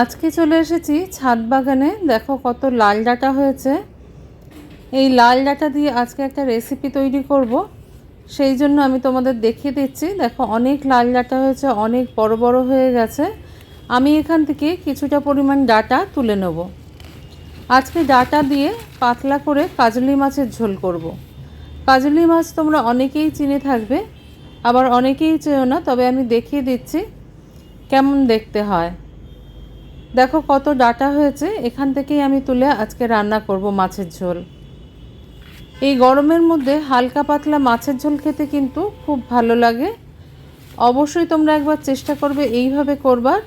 আজকে চলে এসেছি ছাদ বাগানে। দেখো কত লাল ডাঁটা হয়েছে। এই লাল ডাঁটা দিয়ে আজকে একটা রেসিপি তৈরি করব। সেই জন্য আমি তোমাদের দেখিয়ে দিচ্ছি। দেখো অনেক লাল ডাঁটা হয়েছে, অনেক বড় বড় হয়ে গেছে। আমি এখান থেকে কিছুটা পরিমাণ ডাটা তুলে নেব। আজকে ডাটা দিয়ে পাতলা করে কাজলি মাছের ঝোল করব। কাজলি মাছ তোমরা অনেকেই চিনে থাকবে, আবার অনেকেই চেয়েও না, তবে আমি দেখিয়ে দিচ্ছি কেমন দেখতে হয়। দেখো কত ডাটা হয়েছে, এখান থেকেই আমি তুলে আজকে রান্না করব মাছের ঝোল। এই গরমের মধ্যে হালকা পাতলা মাছের ঝোল খেতে কিন্তু খুব ভালো লাগে। অবশ্যই তোমরা একবার চেষ্টা করবে এইভাবে করবার।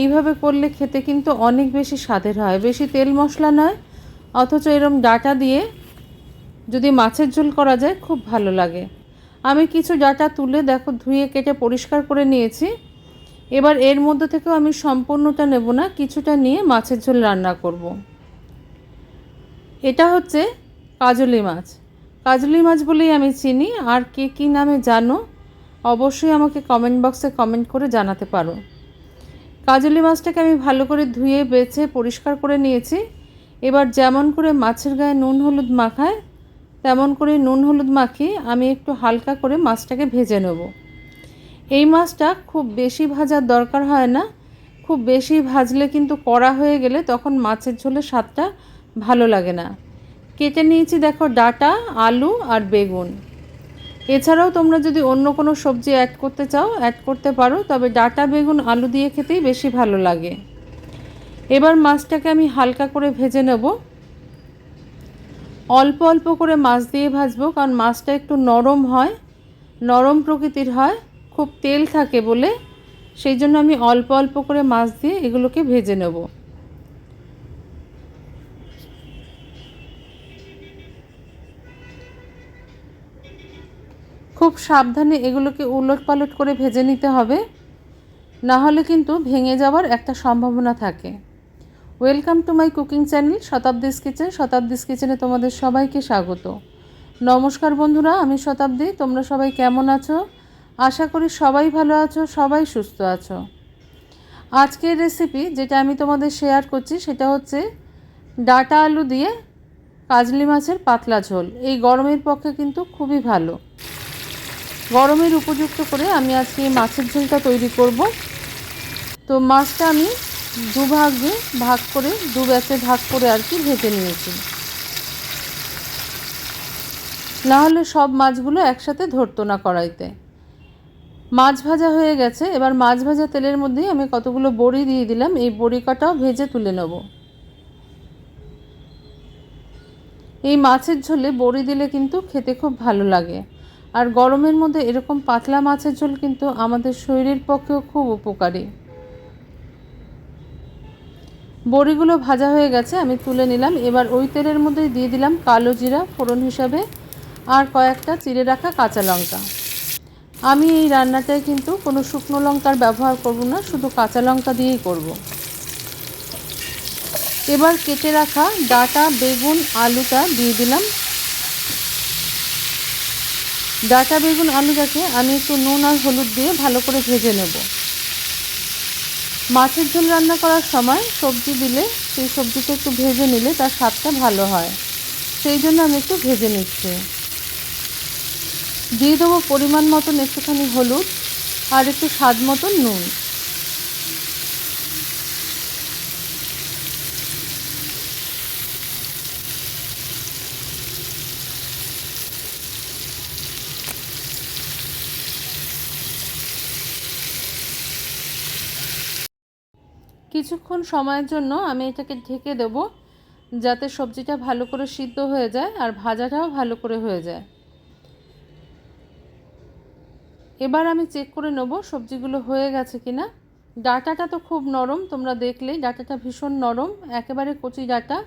এইভাবে করলে খেতে কিন্তু অনেক বেশি স্বাদের হয়, বেশি তেল মশলা নয়, অথচ এরম ডাটা দিয়ে যদি মাছের ঝোল করা যায় খুব ভালো লাগে। আমি কিছু ডাটা তুলে দেখো ধুয়ে কেটে পরিষ্কার করে নিয়েছি। এবার এর মধ্যে থেকেও আমি সম্পূর্ণটা নেব না, কিছুটা নিয়ে মাছের ঝোল রান্না করব। এটা হচ্ছে কাজলি মাছ। কাজলি মাছ বলেই আমি চিনি, আর কে কী নামে জানো, অবশ্যই আমাকে কমেন্ট বক্সে কমেন্ট করে জানাতে পারো। কাজলি মাছটাকে আমি ভালো করে ধুয়ে, বেছে, পরিষ্কার করে নিয়েছি। এবার যেমন করে মাছের গায়ে নুন হলুদ মাখায়, তেমন করে নুন হলুদ মাখিয়ে আমি একটু হালকা করে মাছটাকে ভেজে নেব। এই মাছটা খুব বেশি ভাজার দরকার হয় না। খুব বেশি ভাজলে কিন্তু কড়া হয়ে গেলে তখন মাছের ঝোলের স্বাদটা ভালো লাগে না। কেটে নিয়েছি দেখো ডাটা, আলু আর বেগুন। এছাড়াও তোমরা যদি অন্য কোনো সবজি অ্যাড করতে চাও অ্যাড করতে পারো, তবে ডাটা, বেগুন, আলু দিয়ে খেতেই বেশি ভালো লাগে। এবার মাছটাকে আমি হালকা করে ভেজে নেব। অল্প অল্প করে মাছ দিয়ে ভাজবো, কারণ মাছটা একটু নরম হয়, নরম প্রকৃতির হয়। খুব তেল থাকে বলে, সেই জন্য আমি অল্প অল্প করে মাছ দিয়ে এগুলোকে ভেজে নেব। খুব সাবধানে এগুলোকে উলট পালট করে ভেজে নিতে হবে, না হলে কিন্তু ভেঙে যাওয়ার একটা সম্ভাবনা থাকে। Welcome to my cooking channel Shatabdi's kitchen Shatabdi's কিচেনে তোমাদের সবাইকে স্বাগত। নমস্কার বন্ধুরা, আমি শতাব্দী, তোমরা সবাই কেমন আছো? আশা করি সবাই ভালো আছো, সবাই সুস্থ আছো। আজকের রেসিপি যেটা আমি তোমাদের শেয়ার করছি সেটা হচ্ছে ডাটা আলু দিয়ে কাজলি মাছের পাতলা ঝোল। এই গরমের পক্ষে কিন্তু খুবই ভালো। গরমের উপযুক্ত করে আমি আজকে এই মাছের ঝোলটা তৈরি করব। তো মাছটা আমি দুভাগে ভাগ করে, দু ব্যাচে ভাগ করে আর কি ভেজে নিয়েছি। নাহলে সব মাছগুলো একসাথে ধরতো না কড়াইতে মাছ ভাজা হয়ে গেছে। এবার মাছ ভাজা তেলের মধ্যেই আমি কতগুলো বড়ি দিয়ে দিলাম। এই বড়ি কটাও ভেজে তুলে নেব। এই মাছের ঝোলে বড়ি দিলে কিন্তু খেতে খুব ভালো লাগে। আর গরমের মধ্যে এরকম পাতলা মাছের ঝোল কিন্তু আমাদের শরীরের পক্ষেও খুব উপকারী। বড়িগুলো ভাজা হয়ে গেছে, আমি তুলে নিলাম। এবার ওই তেলের মধ্যে দিয়ে দিলাম কালো জিরা ফোড়ন হিসাবে, আর কয়েকটা চিড়ে রাখা কাঁচা লঙ্কা। আমি এই রান্নাটায় কিন্তু কোনো শুকনো লঙ্কার ব্যবহার করব না, শুধু কাঁচা লঙ্কা দিয়েই করব। এবার কেটে রাখা ডাটা, বেগুন, আলুটা দিয়ে দিলাম। ডাটা, বেগুন, আলুটাকে আমি একটু নুন আর হলুদ দিয়ে ভালো করে ভেজে নেব। মাছের ঝোল রান্না করার সময় সবজি দিলে, সেই সবজিটা একটু ভেজে নিলে তার স্বাদটা ভালো হয়। সেই জন্য আমি একটু ভেজে নিচ্ছি। দিয়ে দেবো পরিমাণ মতন একটুখানি হলুদ আর একটু স্বাদ মতন নুন। কিছুক্ষণ সময়ের জন্য আমি এটাকে ঢেকে দেব যাতে সবজিটা ভালো করে সিদ্ধ হয়ে যায় আর ভাজাটাও ভালো করে হয়ে যায়। এবার আমি চেক করে নেব সবজিগুলো হয়ে গেছে কিনা। ডাটাটা তো খুব নরম, তোমরা দেখলেই। ডাটাটা ভীষণ নরম, একেবারে কচি ডাটা।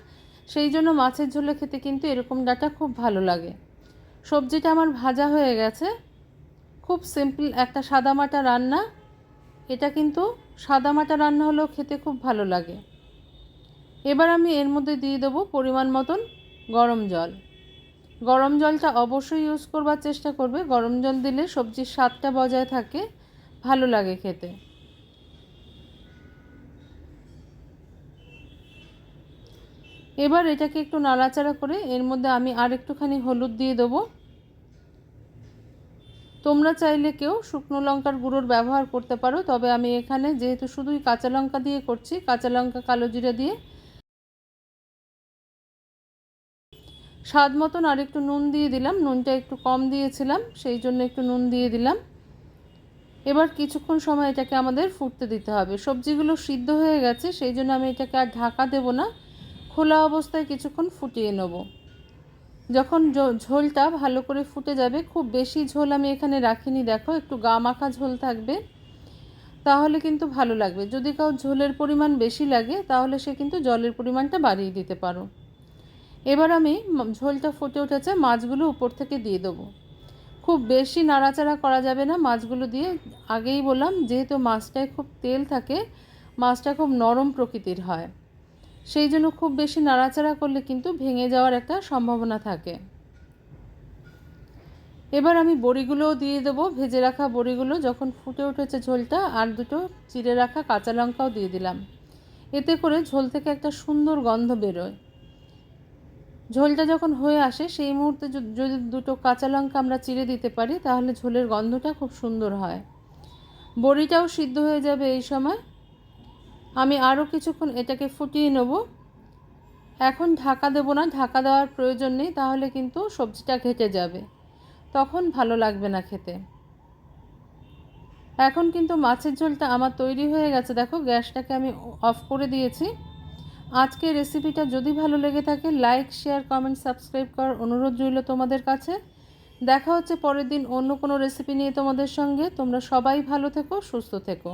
সেই জন্য মাছের ঝোলে খেতে কিন্তু এরকম ডাটা খুব ভালো লাগে। সবজিটা আমার ভাজা হয়ে গেছে। খুব সিম্পল একটা সাদামাটা রান্না। এটা কিন্তু সাদামাটা রান্না হলেও খেতে খুব ভালো লাগে। এবার আমি এর মধ্যে দিয়ে দেবো পরিমাণ মতন গরম জল। গরম জলটা অবশ্যই ইউজ করবার চেষ্টা করবে। গরম জল দিলে সবজির স্বাদটা বজায় থাকে, ভালো লাগে খেতে। এবার এটাকে একটু নাড়াচাড়া করে এর মধ্যে আমি আর একটুখানি হলুদ দিয়ে দেবো। তোমরা চাইলে কেউ শুকনো লঙ্কার গুঁড়োর ব্যবহার করতে পারো, তবে আমি এখানে যেহেতু শুধুই কাঁচা লঙ্কা দিয়ে করছি, কাঁচা লঙ্কা কালো জিরা দিয়ে স্বাদ মতন আর একটু নুন দিয়ে দিলাম। নুনটা একটু কম দিয়েছিলাম, সেই জন্য একটু নুন দিয়ে দিলাম। এবার কিছুক্ষণ সময় এটাকে আমাদের ফুটতে দিতে হবে। সবজিগুলো সিদ্ধ হয়ে গেছে, সেই জন্য আমি এটাকে আর ঢাকা দেবো না। খোলা অবস্থায় কিছুক্ষণ ফুটিয়ে নেব। যখন ঝোলটা ভালো করে ফুটে যাবে, খুব বেশি ঝোল আমি এখানে রাখিনি, দেখো, একটু গা মাখা ঝোল থাকবে, তাহলে কিন্তু ভালো লাগবে। যদি কাউ ঝোলের পরিমাণ বেশি লাগে, তাহলে সে কিন্তু জলের পরিমাণটা বাড়িয়ে দিতে পারো। এবার আমি ঝোলটা ফুটে উঠেছে, মাছগুলো উপর থেকে দিয়ে দেবো। খুব বেশি নাড়াচাড়া করা যাবে না, মাছগুলো দিয়ে আগেই বললাম, যেহেতু মাছটায় খুব তেল থাকে, মাছটা খুব নরম প্রকৃতির হয়। সেই জন্য খুব বেশি নাড়াচাড়া করলে কিন্তু ভেঙে যাওয়ার একটা সম্ভাবনা থাকে। এবার আমি বড়িগুলোও দিয়ে দেবো, ভেজে রাখা বড়িগুলো যখন ফুটে উঠেছে ঝোলটা, আর দুটো চিড়ে রাখা কাঁচা লঙ্কাও দিয়ে দিলাম। এতে করে ঝোল থেকে একটা সুন্দর গন্ধ বেরোয়। ঝোলটা যখন হয়ে আসে, সেই মুহূর্তে যদি দুটো কাঁচা লঙ্কা আমরা চিড়ে দিতে পারি, তাহলে ঝোলের গন্ধটা খুব সুন্দর হয়। বড়িটাও সিদ্ধ হয়ে যাবে এই সময়। আমি আরও কিছুক্ষণ এটাকে ফুটিয়ে নেব। এখন ঢাকা দেবো না, ঢাকা দেওয়ার প্রয়োজন নেই, তাহলে কিন্তু সবজিটা ঘেটে যাবে। তখন ভালো লাগবে না খেতে। এখন কিন্তু মাছের ঝোলটা আমার তৈরি হয়ে গেছে। দেখো, গ্যাসটাকে আমি অফ করে দিয়েছি। আজকের রেসিপিটা যদি ভালো লেগে থাকে লাইক শেয়ার কমেন্ট সাবস্ক্রাইব করার অনুরোধ রইল তোমাদের কাছে। দেখা হচ্ছে পরের দিন অন্য কোনো রেসিপি নিয়ে তোমাদের সঙ্গে। তোমরা সবাই ভালো থেকো, সুস্থ থেকো।